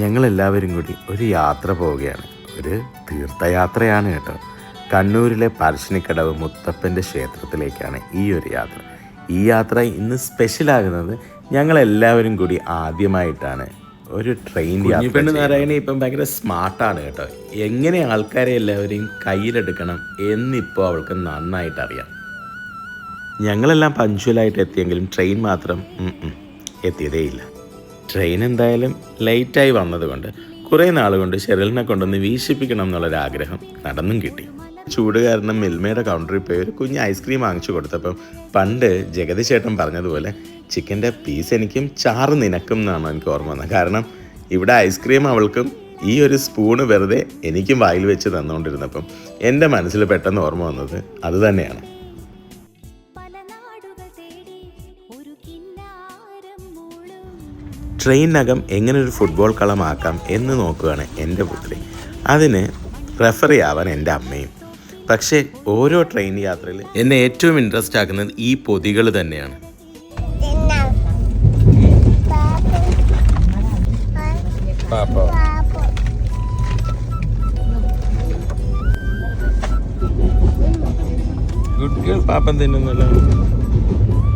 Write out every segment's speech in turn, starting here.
ഞങ്ങളെല്ലാവരും കൂടി ഒരു യാത്ര പോവുകയാണ്. ഒരു തീർത്ഥയാത്രയാണ് കേട്ടോ. കണ്ണൂരിലെ പരശ്ശിനിക്കടവ് മുത്തപ്പന്റെ ക്ഷേത്രത്തിലേക്കാണ് ഈ ഒരു യാത്ര. ഈ യാത്ര ഇന്ന് സ്പെഷ്യലാകുന്നത് ഞങ്ങളെല്ലാവരും കൂടി ആദ്യമായിട്ടാണ് ഒരു ട്രെയിൻ യാത്ര നാരായണി ഇപ്പം ഭയങ്കര സ്മാർട്ടാണ് കേട്ടോ. എങ്ങനെ ആൾക്കാരെ എല്ലാവരെയും കയ്യിലെടുക്കണം എന്നിപ്പോൾ അവൾക്ക് നന്നായിട്ട് അറിയാം. ഞങ്ങളെല്ലാം പഞ്ച്വലായിട്ട് എത്തിയെങ്കിലും ട്രെയിൻ മാത്രം എത്തിയതേയില്ല. ട്രെയിൻ എന്തായാലും ലേറ്റായി വന്നതുകൊണ്ട് കുറേ നാൾ കൊണ്ട് ഷെറിലിനെ കൊണ്ടൊന്ന് വീശിപ്പിക്കണം എന്നുള്ളൊരാഗ്രഹം നടന്നും കിട്ടി. ചൂട് കാരണം മിൽമയുടെ കൗണ്ടറിൽ പോയി ഒരു കുഞ്ഞ് ഐസ്ക്രീം വാങ്ങിച്ചു കൊടുത്തപ്പം പണ്ട് ജഗതി ചേട്ടൻ പറഞ്ഞതുപോലെ ചിക്കന്റെ പീസ് എനിക്കും ചാറ് നിനക്കും എന്നാണ് എനിക്ക് ഓർമ്മ വന്നത്. കാരണം ഇവിടെ ഐസ്ക്രീം അവൾക്കും ഈ ഒരു സ്പൂണ് വെറുതെ എനിക്കും വായിൽ വെച്ച് തന്നുകൊണ്ടിരുന്നപ്പം എന്റെ മനസ്സിൽ പെട്ടെന്ന് ഓർമ്മ വന്നത് അത് തന്നെയാണ്. ട്രെയിനകം എങ്ങനെ ഒരു ഫുട്ബോൾ കളമാക്കാം എന്ന് നോക്കുകയാണ് എന്റെ പുത്രി. അതിന് റെഫറി ആവാൻ എന്റെ അമ്മയും. പക്ഷേ ഓരോ ട്രെയിൻ യാത്രയിൽ എന്നെ ഏറ്റവും ഇൻട്രസ്റ്റ് ആക്കുന്നത് ഈ പൊതികൾ തന്നെയാണ്. ഗുഡ് ഗേൾ പാപ്പൻ തിന്നുന്നല്ലോ.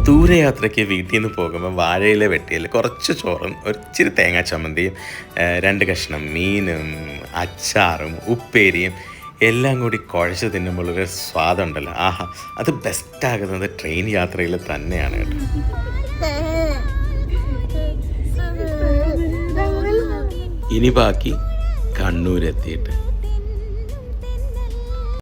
ദൂരയാത്രയ്ക്ക് വീട്ടിൽ നിന്ന് പോകുമ്പോൾ വാഴയില വെട്ടിയിൽ കുറച്ച് ചോറും ഒരിച്ചിരി തേങ്ങാ ചമ്മന്തിയും രണ്ട് കഷ്ണം മീനും അച്ചാറും ഉപ്പേരിയും എല്ലാം കൂടി കുഴച്ച് തിന്നുമ്പോൾ ഒരു സ്വാദുണ്ടല്ലോ ആഹാ അത് ബെസ്റ്റാകുന്നത് ട്രെയിൻ യാത്രയിൽ തന്നെയാണ് കേട്ടോ. ഇനി ബാക്കി കണ്ണൂരെത്തിയിട്ട്.